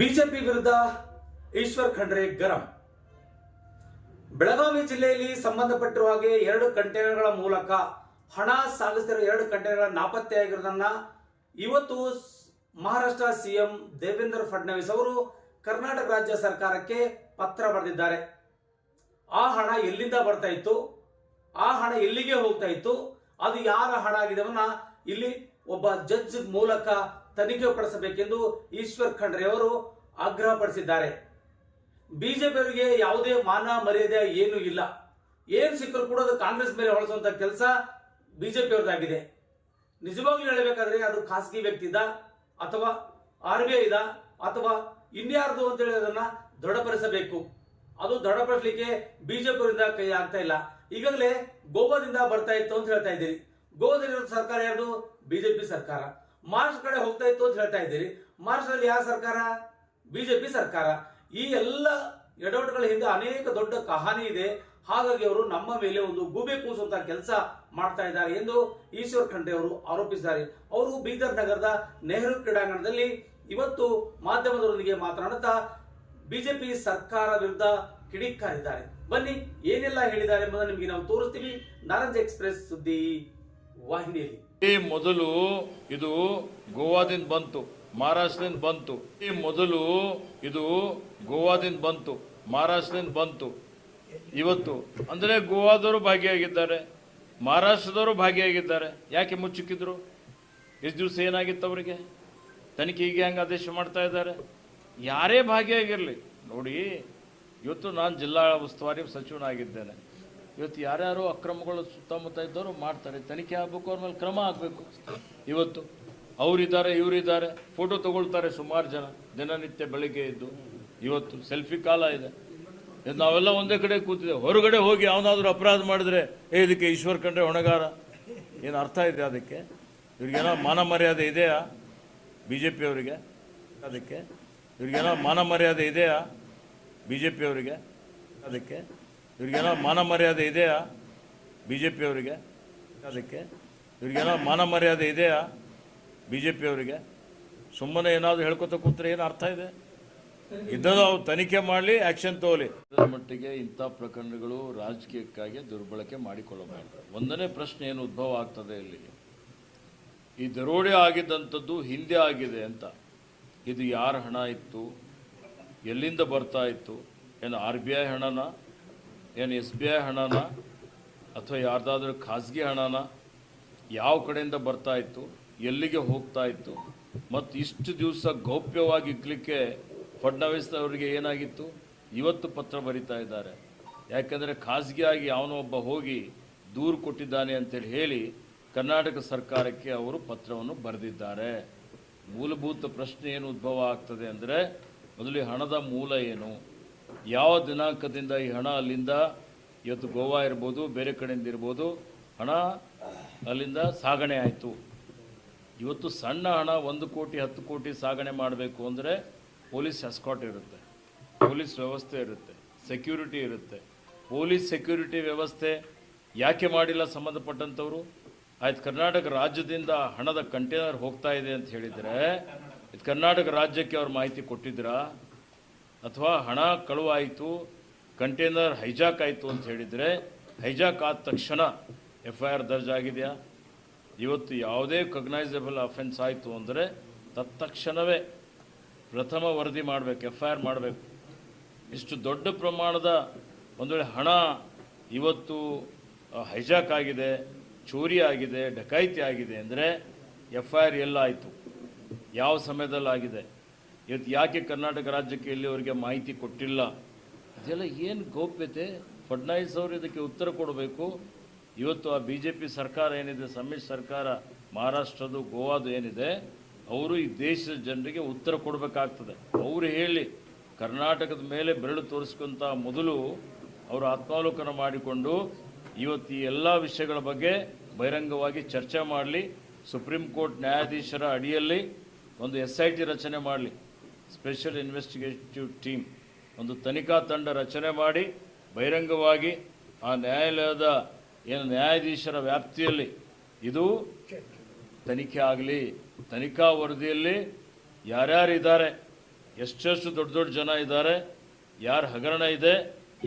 BJP ವಿರುದ್ಧ ಈಶ್ವರ್ ಖಂಡ್ರೆ ಗರಂ. ಬೆಳಗಾವಿ ಜಿಲ್ಲೆಯಲ್ಲಿ ಸಂಬಂಧಪಟ್ಟಿರುವ ಹಾಗೆ ಎರಡು ಕಂಟೈನರ್ಗಳ ಮೂಲಕ ಹಣ ಸಾಗಿಸ್ತಿರುವ ಎರಡು ಕಂಟೈನರ್ಗಳ ನಾಪತ್ತೆಯಾಗಿರೋದನ್ನ ಇವತ್ತು ಮಹಾರಾಷ್ಟ್ರ ಸಿಎಂ ದೇವೇಂದ್ರ ಫಡ್ನವೀಸ್ ಅವರು ಕರ್ನಾಟಕ ರಾಜ್ಯ ಸರ್ಕಾರಕ್ಕೆ ಪತ್ರ ಬರೆದಿದ್ದಾರೆ. ಆ ಹಣ ಎಲ್ಲಿಂದ ಬರ್ತಾ ಇತ್ತು? ಆ ಹಣ ಎಲ್ಲಿಗೆ ಹೋಗ್ತಾ ಇತ್ತು? ಅದು ಯಾರ ಹಣ ಆಗಿದವನ್ನ ಇಲ್ಲಿ ಒಬ್ಬ ಜಡ್ಜ್ ಮೂಲಕ ತನಿಖೆ ಪಡಿಸಬೇಕೆಂದು ಈಶ್ವರ್ ಖಂಡ್ರೆ ಅವರು ಆಗ್ರಹ ಪಡಿಸಿದ್ದಾರೆ. ಬಿಜೆಪಿಯವರಿಗೆ ಯಾವುದೇ ಮಾನ ಮರ್ಯಾದೆ ಏನು ಇಲ್ಲ. ಏನು ಸಿಕ್ಕರೂ ಕೂಡ ಅದು ಕಾಂಗ್ರೆಸ್ ಮೇಲೆ ಹೊಳಿಸುವಂತ ಕೆಲಸ ಬಿಜೆಪಿ ಅವರದಾಗಿದೆ ನಿಜವಾಗ್ಲೂ ಹೇಳಬೇಕಾದ್ರೆ ಅದು ಖಾಸಗಿ ವ್ಯಕ್ತಿ ಇದ ಅಥವಾ ಆರ್ ಬಿ ಐ ಇದ ಅಥವಾ ಇನ್ಯಾರ್ದು ಅಂತೇಳಿ ಅದನ್ನ ದೃಢಪಡಿಸಬೇಕು. ಅದು ದೃಢಪಡಿಸಲಿಕ್ಕೆ ಬಿಜೆಪಿ ಅವರಿಂದ ಕೈ ಆಗ್ತಾ ಇಲ್ಲ. ಈಗಾಗಲೇ ಗೋವಾದಿಂದ ಬರ್ತಾ ಇತ್ತು ಅಂತ ಹೇಳ್ತಾ ಇದ್ದೀರಿ. ಗೋವಾದಲ್ಲಿರೋ ಸರ್ಕಾರ ಯಾರ್ದು? ಬಿಜೆಪಿ ಸರ್ಕಾರ. ಮಹಾರಾಷ್ಟ್ರ ಕಡೆ ಹೋಗ್ತಾ ಇತ್ತು ಅಂತ ಹೇಳ್ತಾ ಇದ್ದೀರಿ. ಮಹಾರಾಷ್ಟ್ರದಲ್ಲಿ ಯಾವ ಸರ್ಕಾರ? ಬಿಜೆಪಿ ಸರ್ಕಾರ. ಈ ಎಲ್ಲ ಎಡವಟ್ಟುಗಳ ಹಿಂದೆ ಅನೇಕ ದೊಡ್ಡ ಕಹಾನಿ ಇದೆ. ಹಾಗಾಗಿ ಅವರು ನಮ್ಮ ಮೇಲೆ ಒಂದು ಗೂಬೆ ಕೂಸುವಂತ ಕೆಲಸ ಮಾಡ್ತಾ ಇದ್ದಾರೆ ಎಂದು ಈಶ್ವರ್ ಖಂಡ್ರೆ ಅವರು ಆರೋಪಿಸಿದ್ದಾರೆ. ಅವರು ಬೀದರ್ ನಗರದ ನೆಹರು ಕ್ರೀಡಾಂಗಣದಲ್ಲಿ ಇವತ್ತು ಮಾಧ್ಯಮದವರೊಂದಿಗೆ ಮಾತನಾಡುತ್ತಾ ಬಿಜೆಪಿ ಸರ್ಕಾರ ವಿರುದ್ಧ ಕಿಡಿಕಾರಿದ್ದಾರೆ. ಬನ್ನಿ ಏನೆಲ್ಲ ಹೇಳಿದ್ದಾರೆ ಎಂಬುದನ್ನು ನಿಮಗೆ ನಾವು ತೋರಿಸ್ತೀವಿ. ನಾರಂಜ್ ಎಕ್ಸ್ಪ್ರೆಸ್ ಸುದ್ದಿ. ವಾಹಿನಿಯಲ್ಲಿ. ಈ ಮೊದಲು ಇದು ಗೋವಾದಿಂದ ಬಂತು, ಮಹಾರಾಷ್ಟ್ರದಿಂದ ಬಂತು. ಈ ಮೊದಲು ಇದು ಗೋವಾದಿಂದ ಬಂತು, ಮಹಾರಾಷ್ಟ್ರದಿಂದ ಬಂತು. ಇವತ್ತು ಅಂದ್ರೆ ಗೋವಾದವರು ಭಾಗಿಯಾಗಿದ್ದಾರೆ, ಮಹಾರಾಷ್ಟ್ರದವರು ಭಾಗಿಯಾಗಿದ್ದಾರೆ. ಯಾಕೆ ಮುಚ್ಚುಕಿದ್ರು? ಎಷ್ಟು ದಿವಸ ಏನಾಗಿತ್ತು ಅವರಿಗೆ? ತನಿಖೆಗೆ ಹೆಂಗೆ ಆದೇಶ ಮಾಡ್ತಾ ಇದ್ದಾರೆ. ಯಾರೇ ಭಾಗಿಯಾಗಿರಲಿ, ನೋಡಿ, ಇವತ್ತು ನಾನು ಜಿಲ್ಲಾ ಉಸ್ತುವಾರಿ ಸಚಿವನಾಗಿದ್ದೇನೆ. ಇವತ್ತು ಯಾರ್ಯಾರೋ ಅಕ್ರಮಗಳು ಸುತ್ತಮುತ್ತ ಇದ್ದವರು ಮಾಡ್ತಾರೆ. ತನಿಖೆ ಆಗಬೇಕು, ಅವ್ರ ಮೇಲೆ ಕ್ರಮ ಆಗಬೇಕು. ಇವತ್ತು ಅವರಿದ್ದಾರೆ, ಇವರಿದ್ದಾರೆ ಫೋಟೋ ತಗೊಳ್ತಾರೆ ಸುಮಾರು ಜನ. ದಿನನಿತ್ಯ ಬೆಳಗ್ಗೆ ಇದ್ದು ಇವತ್ತು ಸೆಲ್ಫಿ ಕಾಲ ಇದೆ. ನಾವೆಲ್ಲ ಒಂದೇ ಕಡೆ ಕೂತಿದ್ದೆ ಹೊರಗಡೆ ಹೋಗಿ ಅವನಾದರೂ ಅಪರಾಧ ಮಾಡಿದ್ರೆ, ಏ, ಇದಕ್ಕೆ ಈಶ್ವರ್ ಕಂಡ್ರೆ ಹೊಣೆಗಾರ? ಏನು ಅರ್ಥ ಇದೆ ಅದಕ್ಕೆ? ಇವ್ರಿಗೇನೋ ಮಾನ ಮರ್ಯಾದೆ ಇದೆಯಾ? ಬಿ ಜೆ ಪಿಯವರಿಗೆ ಅದಕ್ಕೆ? ಇವ್ರಿಗೇನೋ ಮಾನ ಮರ್ಯಾದೆ ಇದೆಯಾ? ಬಿ ಜೆ ಪಿಯವರಿಗೆ ಅದಕ್ಕೆ? ಇವ್ರಿಗೇನೋ ಮಾನ ಮರ್ಯಾದೆ ಇದೆಯಾ ಬಿ ಜೆ ಪಿಯವರಿಗೆ ಅದಕ್ಕೆ ಇವ್ರಿಗೇನೋ ಮಾನ ಮರ್ಯಾದೆ ಇದೆಯಾ ಬಿ ಜೆ ಪಿಯವರಿಗೆ ಸುಮ್ಮನೆ ಏನಾದರೂ ಹೇಳ್ಕೊತ ಕೂತ್ರೆ ಏನು ಅರ್ಥ ಇದೆ? ಇದ್ದದ್ದು ಅವ್ರು ತನಿಖೆ ಮಾಡಲಿ ಆ್ಯಕ್ಷನ್ ಇದರ ಮಟ್ಟಿಗೆ ಇಂಥ ಪ್ರಕರಣಗಳು ರಾಜಕೀಯಕ್ಕಾಗಿ ದುರ್ಬಳಕೆ ಮಾಡಿಕೊಳ್ಳಬಾರದು. ಒಂದನೇ ಪ್ರಶ್ನೆ ಏನು ಉದ್ಭವ ಆಗ್ತದೆ ಇಲ್ಲಿ? ಈ ದರೋಡೆ ಆಗಿದ್ದಂಥದ್ದು ಹಿಂದೆ ಆಗಿದೆ ಅಂತ. ಇದು ಯಾರ ಹಣ ಇತ್ತು? ಎಲ್ಲಿಂದ ಬರ್ತಾ ಇತ್ತು? ಏನು ಆರ್ ಬಿ ಐ ಹಣನ? ಏನು ಎಸ್ ಬಿ ಐ ಹಣನ ಅಥವಾ ಯಾರ್ದಾದ್ರೂ ಖಾಸಗಿ ಹಣನ ಯಾವ ಕಡೆಯಿಂದ ಬರ್ತಾ ಇತ್ತು, ಎಲ್ಲಿಗೆ ಹೋಗ್ತಾ ಇತ್ತು, ಮತ್ತು ಇಷ್ಟು ದಿವಸ ಗೌಪ್ಯವಾಗಿ ಇಕ್ಕಲಿಕ್ಕೆ ಫಡ್ನವೀಸ್ ಅವರಿಗೆ ಏನಾಗಿತ್ತು, ಇವತ್ತು ಪತ್ರ ಬರಿತಾ ಇದ್ದಾರೆ. ಯಾಕೆಂದರೆ ಖಾಸಗಿಯಾಗಿ ಅವನೊಬ್ಬ ಹೋಗಿ ದೂರು ಕೊಟ್ಟಿದ್ದಾನೆ ಅಂತೇಳಿ ಹೇಳಿ ಕರ್ನಾಟಕ ಸರ್ಕಾರಕ್ಕೆ ಅವರು ಪತ್ರವನ್ನು ಬರೆದಿದ್ದಾರೆ. ಮೂಲಭೂತ ಪ್ರಶ್ನೆ ಏನು ಉದ್ಭವ ಆಗ್ತದೆ ಅಂದರೆ, ಮೊದಲು ಹಣದ ಮೂಲ ಏನು? ಯಾವ ದಿನಾಂಕದಿಂದ ಈ ಹಣ ಅಲ್ಲಿಂದ, ಇವತ್ತು ಗೋವಾ ಇರ್ಬೋದು, ಬೇರೆ ಕಡೆಯಿಂದ ಇರ್ಬೋದು, ಹಣ ಅಲ್ಲಿಂದ ಸಾಗಣೆ ಆಯಿತು. ಇವತ್ತು ಸಣ್ಣ ಹಣ ಒಂದು ಕೋಟಿ, ಹತ್ತು ಕೋಟಿ ಸಾಗಣೆ ಮಾಡಬೇಕು ಅಂದರೆ ಪೊಲೀಸ್ ಎಸ್ಕಾಟ್ ಇರುತ್ತೆ, ಪೊಲೀಸ್ ವ್ಯವಸ್ಥೆ ಇರುತ್ತೆ, ಸೆಕ್ಯೂರಿಟಿ ಇರುತ್ತೆ. ಪೊಲೀಸ್ ಸೆಕ್ಯೂರಿಟಿ ವ್ಯವಸ್ಥೆ ಯಾಕೆ ಮಾಡಿಲ್ಲ ಸಂಬಂಧಪಟ್ಟಂಥವ್ರು? ಆಯ್ತು, ಕರ್ನಾಟಕ ರಾಜ್ಯದಿಂದ ಹಣದ ಕಂಟೈನರ್ ಹೋಗ್ತಾ ಇದೆ ಅಂತ ಹೇಳಿದರೆ ಇದು ಕರ್ನಾಟಕ ರಾಜ್ಯಕ್ಕೆ ಅವ್ರು ಮಾಹಿತಿ ಕೊಟ್ಟಿದ್ದೀರಾ? ಅಥವಾ ಹಣ ಕಳುವಾಯಿತು, ಕಂಟೈನರ್ ಹೈಜಾಕ್ ಆಯಿತು ಅಂತ ಹೇಳಿದರೆ, ಹೈಜಾಕ್ ಆದ ತಕ್ಷಣ ಎಫ್ ಐ ಆರ್ ದರ್ಜ್ ಆಗಿದೆಯಾ? ಇವತ್ತು ಯಾವುದೇ ಕಗ್ನೈಸಬಲ್ ಅಫೆನ್ಸ್ ಆಯಿತು ಅಂದರೆ ತತ್ಕ್ಷಣವೇ ಪ್ರಥಮ ವರದಿ ಮಾಡಬೇಕು ಎಫ್ ಐ ಆರ್ ಮಾಡಬೇಕು. ಇಷ್ಟು ದೊಡ್ಡ ಪ್ರಮಾಣದ ಒಂದು ವೇಳೆ ಹಣ ಇವತ್ತು ಹೈಜಾಕ್ ಆಗಿದೆ, ಚೋರಿ ಆಗಿದೆ, ಡಕಾಯಿತಿ ಆಗಿದೆ ಅಂದರೆ ಎಫ್ ಐ ಆರ್ ಎಲ್ಲ ಆಯಿತು. ಯಾವ ಸಮಯದಲ್ಲಿ ಆಗಿದೆ ಇವತ್ತು ಯಾಕೆ ಕರ್ನಾಟಕ ರಾಜ್ಯಕ್ಕೆ ಇಲ್ಲಿವರೆಗೆ ಮಾಹಿತಿ ಕೊಟ್ಟಿಲ್ಲ? ಅದೆಲ್ಲ ಏನು ಗೌಪ್ಯತೆ? ಫಡ್ನವೀಸ್ ಅವರು ಇದಕ್ಕೆ ಉತ್ತರ ಕೊಡಬೇಕು. ಇವತ್ತು ಆ ಬಿ ಜೆ ಪಿ ಸರ್ಕಾರ ಏನಿದೆ ಸಮ್ಮಿಶ್ರ ಸರ್ಕಾರ ಮಹಾರಾಷ್ಟ್ರದ್ದು ಗೋವಾದು ಏನಿದೆ ಅವರು ಈ ದೇಶದ ಜನರಿಗೆ ಉತ್ತರ ಕೊಡಬೇಕಾಗ್ತದೆ. ಅವರು ಹೇಳಿ ಕರ್ನಾಟಕದ ಮೇಲೆ ಬೆರಳು ತೋರಿಸ್ಕೊಂತ ಮೊದಲು ಅವರು ಆತ್ಮಾವಲೋಕನ ಮಾಡಿಕೊಂಡು ಇವತ್ತು ಈ ಎಲ್ಲ ವಿಷಯಗಳ ಬಗ್ಗೆ ಬಹಿರಂಗವಾಗಿ ಚರ್ಚೆ ಮಾಡಲಿ. ಸುಪ್ರೀಂ ಕೋರ್ಟ್ ನ್ಯಾಯಾಧೀಶರ ಅಡಿಯಲ್ಲಿ ಒಂದು ಎಸ್ ಐ ಟಿ ರಚನೆ ಮಾಡಲಿ. ಸ್ಪೆಷಲ್ ಇನ್ವೆಸ್ಟಿಗೇಟಿವ್ ಟೀಮ್ ಒಂದು ತನಿಖಾ ತಂಡ ರಚನೆ ಮಾಡಿ ಬಹಿರಂಗವಾಗಿ ಆ ನ್ಯಾಯಾಲಯದ ಏನು ನ್ಯಾಯಾಧೀಶರ ವ್ಯಾಪ್ತಿಯಲ್ಲಿ ಇದು ತನಿಖೆ ಆಗಲಿ, ತನಿಖಾ ವರದಿಯಲ್ಲಿ ಯಾರ್ಯಾರಿದ್ದಾರೆ ಎಷ್ಟೆಷ್ಟು ದೊಡ್ಡ ದೊಡ್ಡ ಜನ ಇದ್ದಾರೆ, ಯಾರು ಹಗರಣ ಇದೆ,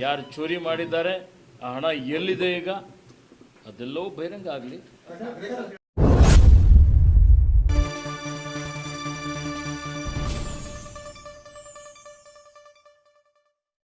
ಯಾರು ಚೋರಿ ಮಾಡಿದ್ದಾರೆ, ಆ ಹಣ ಎಲ್ಲಿದೆ ಈಗ? ಅದೆಲ್ಲವೂ ಬಹಿರಂಗ ಆಗಲಿ.